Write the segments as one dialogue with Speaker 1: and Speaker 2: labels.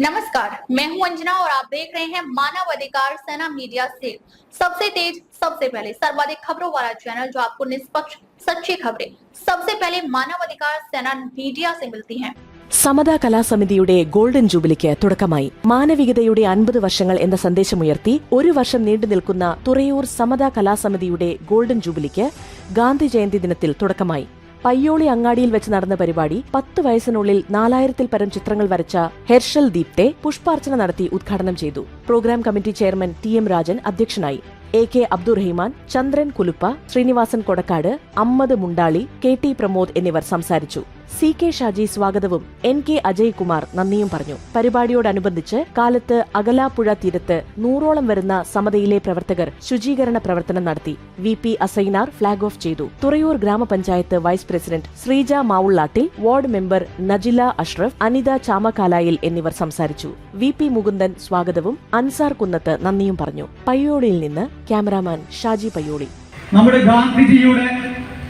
Speaker 1: नमस्कार मैं हूं अंजना और आप देख रहे हैं मानव अधिकार सेना मीडिया से सबसे तेज सबसे पहले सर्वाधिक खबरों वाला चैनल जो आपको निष्पक्ष सच्ची खबरें सबसे पहले मानव अधिकार सेना मीडिया से मिलती हैं
Speaker 2: സമതാ കലാസമിതിയുടെ ഗോൾഡൻ ജൂബിലിക്ക് തുടക്കമായി മാനവികതയുടെ അൻപത് വർഷങ്ങൾ എന്ന സന്ദേശമുയർത്തി ഒരു വർഷം നീണ്ടു നിൽക്കുന്ന തുറയൂർ സമതാ കലാസമിതിയുടെ ഗോൾഡൻ ജൂബിലിക്ക് ഗാന്ധി ജയന്തി ദിനത്തിൽ തുടക്കമായി പയ്യോളി അങ്ങാടിയിൽ വെച്ച് നടന്ന പരിപാടി പത്ത് വയസ്സിനുള്ളിൽ നാലായിരത്തിൽ പരം ചിത്രങ്ങൾ വരച്ച ഹെർഷൽ ദീപ്തെ പുഷ്പാർച്ചന നടത്തി ഉദ്ഘാടനം ചെയ്തു. Program committee chairman T M Rajan അധ്യക്ഷനായി. A K Abdurahiman Chandran Kuluppa Srinivasan Kodakkad Ammad Mundali K T Pramod എന്നിവർ സംസാരിച്ചു. സി കെ ഷാജി സ്വാഗതവും എൻ കെ അജയ്കുമാർ നന്ദിയും പറഞ്ഞു. പരിപാടിയോടനുബന്ധിച്ച് കാലത്ത് അകലാപ്പുഴ തീരത്ത് നൂറോളം വരുന്ന സമതയിലെ പ്രവർത്തകർ ശുചീകരണ പ്രവർത്തനം നടത്തി. V P Asainar flag off ചെയ്തു. തുറയൂർ ഗ്രാമപഞ്ചായത്ത് vice president Sreeja Mavullattil ward member Najila Ashraf Anitha Chamakkalayil എന്നിവർ സംസാരിച്ചു. വി പി മുകുന്ദൻ സ്വാഗതവും അൻസാർ കുന്നത്ത് നന്ദിയും പറഞ്ഞു. പയ്യോളിയിൽ നിന്ന് ക്യാമറാമാൻ ഷാജി പയ്യോളി.
Speaker 3: നമ്മുടെ ഗാന്ധിജിയുടെ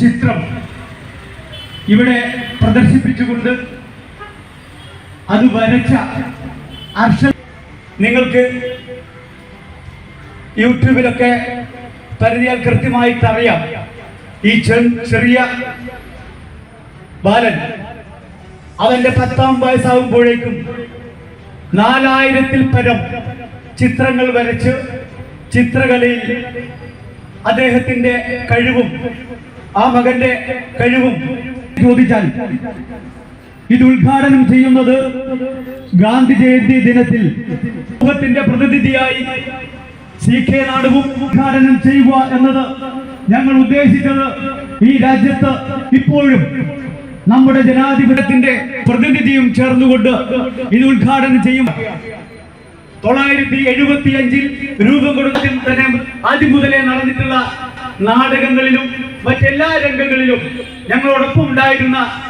Speaker 3: ചിത്രം ഇവിടെ പ്രദർശിപ്പിച്ചുകൊണ്ട് അത് വരച്ച അർഷ നിങ്ങൾക്ക് യൂട്യൂബിലൊക്കെ പരിധിയാൽ കൃത്യമായിട്ട് അറിയാം ഈ ചെറിയ ബാലൻ അവന്റെ പത്താം വയസ്സാകുമ്പോഴേക്കും നാലായിരത്തിൽ പരം ചിത്രങ്ങൾ വരച്ച് ചിത്രകലയിൽ അദ്ദേഹത്തിന്റെ കഴിവും ആ മകന്റെ കഴിവും ചോദിച്ചാൽ ഇത് ഉദ്ഘാടനം ചെയ്യുന്നത് ഗാന്ധി ജയന്തി ദിനത്തിൽ ലോകത്തിന്റെ പ്രതിനിധിയായി സി കെ നാടുവും ഉദ്ഘാടനം ചെയ്യുക എന്നത് ഞങ്ങൾ ഉദ്ദേശിച്ചത് ഈ രാജ്യത്ത് ഇപ്പോഴും നമ്മുടെ ജനാധിപത്യത്തിന്റെ പ്രതിനിധിയും ചേർന്നുകൊണ്ട് ഇത് ഉദ്ഘാടനം ചെയ്യും. തൊള്ളായിരത്തി എഴുപത്തി അഞ്ചിൽ രൂപം കൊടുത്തിൽ തന്നെ ആദ്യം മുതലേ നടന്നിട്ടുള്ള നാടകങ്ങളിലും മറ്റെല്ലാ രംഗങ്ങളിലും ഞങ്ങളോടൊപ്പം ഉണ്ടായിരുന്ന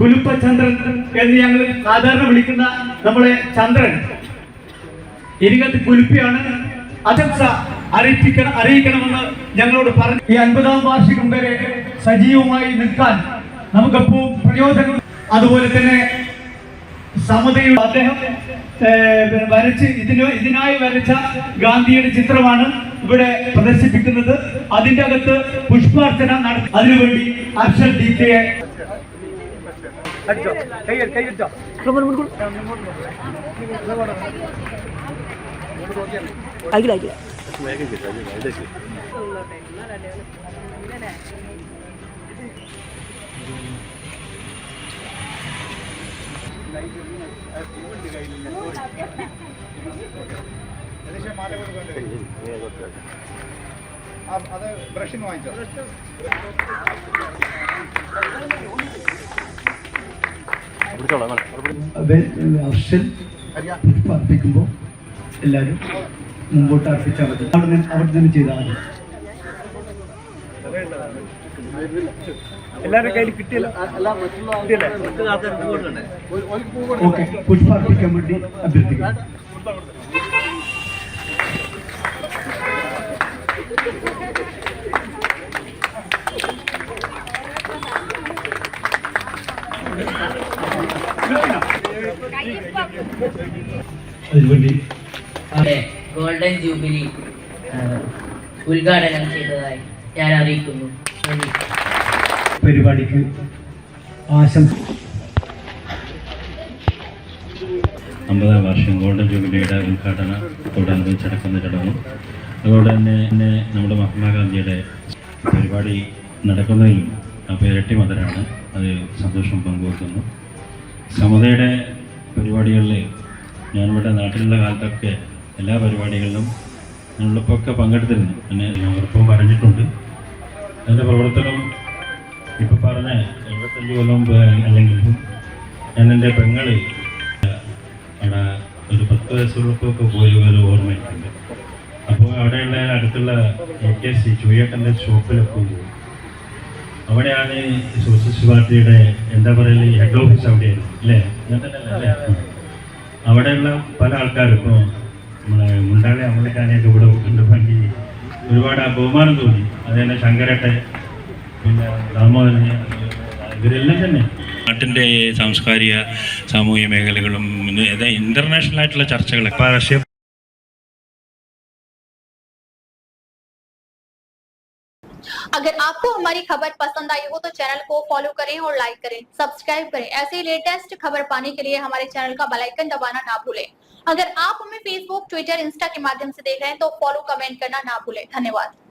Speaker 3: കുലുപ്പചന്ദ്രൻ എന്ന് ഞങ്ങൾ സാധാരണ വിളിക്കുന്ന നമ്മളെ ചന്ദ്രൻ. ഇരികത്ത് കുലുപ്പിയാണ്. അജംസ അറിയിപ്പിക്കണം അറിയിക്കണമെന്ന് ഞങ്ങളോട് പറഞ്ഞു. ഈ അൻപതാം വാർഷികം വരെ സജീവമായി നിൽക്കാൻ നമുക്കെപ്പോൾ പ്രയോജനം അതുപോലെ തന്നെ സമതയുടെ അദ്ദേഹം വരച്ച് ഇതിന് ഇതിനായി വരച്ച ഗാന്ധിയുടെ ചിത്രമാണ് ഇവിടെ പ്രദർശിപ്പിക്കുന്നത്. അതിന്റെ അകത്ത് പുഷ്പാർച്ചന നടത്തി അതിനുവേണ്ടി അക്ഷർ ദീപ്തയെ
Speaker 4: അത് ബ്രഷിന് വാങ്ങിച്ചോ
Speaker 3: അർഷൻ അർപ്പിക്കുമ്പോ എല്ലാവരും മുമ്പോട്ട് അർപ്പിച്ചാൽ മതി. അവിടെ അവിടെ തന്നെ ചെയ്താൽ മതി.
Speaker 4: എല്ലാവരുടെ കയ്യിൽ കിട്ടിയില്ല.
Speaker 3: ഓക്കെ പുഷ്പ അർപ്പിക്കാൻ വേണ്ടി
Speaker 5: അഭ്യർത്ഥിക്കാം ഗോൾഡൻ ജൂബിലി ഉദ്ഘാടനം ചെയ്തതായി. ഞാൻ അറിയിക്കുന്നു
Speaker 3: പരിപാടിക്ക് ആശംസ
Speaker 6: അമ്പതാം വർഷം ഗോൾഡൻ ജൂബിലിയുടെ ഉദ്ഘാടനത്തോടനുബന്ധിച്ച് നടക്കുന്ന ചടങ്ങും അതുപോലെ തന്നെ തന്നെ നമ്മുടെ മഹാത്മാഗാന്ധിയുടെ പരിപാടി നടക്കുന്നതിലും അപ്പോൾ ഇരട്ടി മധുരമാണ് അത് സന്തോഷം പങ്കുവെക്കുന്നു. സമതയുടെ പരിപാടികളിൽ ഞാനിവിടെ നാട്ടിലുള്ള കാലത്തൊക്കെ എല്ലാ പരിപാടികളിലും ഞങ്ങളിപ്പൊക്കെ പങ്കെടുത്തിരുന്നു. എന്നെ ഉറപ്പും പറഞ്ഞിട്ടുണ്ട്. അതിന്റെ പ്രവർത്തനം ഇപ്പം പറഞ്ഞ എഴുപത്തഞ്ച് കൊല്ലം മുമ്പ് അല്ലെങ്കിലും ഞാൻ എന്റെ പെങ്ങളിൽ അവിടെ ഒരു പത്ത് വയസ്സുകൾക്കൊക്കെ പോയി ഒരു ഓർമ്മയുണ്ട്. അപ്പോൾ അവിടെയുള്ള അടുത്തുള്ള എ കെ സി ചുയ്യേട്ടന്റെ ഷോപ്പിലൊക്കെ പോയി. അവിടെയാണ് സോഷ്യലിസ്റ്റ് പാർട്ടിയുടെ എന്താ പറയുക ഹെഡ് ഓഫീസ് അവിടെയായിരുന്നു അല്ലേ? അവിടെയുള്ള പല ആൾക്കാരും ഇപ്പോൾ നമ്മളെ മുണ്ടാളെ അമ്മലിക്കാനെയൊക്കെ ഇവിടെ കണ്ടപ്പോൾ എനിക്ക് ഒരുപാട് ആ ബഹുമാനം തോന്നി. അത് തന്നെ ശങ്കരട്ടെ പിന്നെ ദാമോദരൻ ഇവരെല്ലാം തന്നെ. നാട്ടിന്റെ സാംസ്കാരിക സാമൂഹിക മേഖലകളും ഇന്റർനാഷണൽ ആയിട്ടുള്ള ചർച്ചകളൊക്കെ. റഷ്യ
Speaker 1: अगर आपको हमारी खबर पसंद आई हो तो चैनल को फॉलो करें और लाइक करें, सब्सक्राइब करें। ऐसे ही लेटेस्ट खबर पाने के लिए हमारे चैनल का बेलाइकन दबाना ना भूलें। अगर आप हमें फेसबुक ट्विटर इंस्टा के माध्यम से देख रहे हैं तो फॉलो, कमेंट करना ना भूलें। धन्यवाद।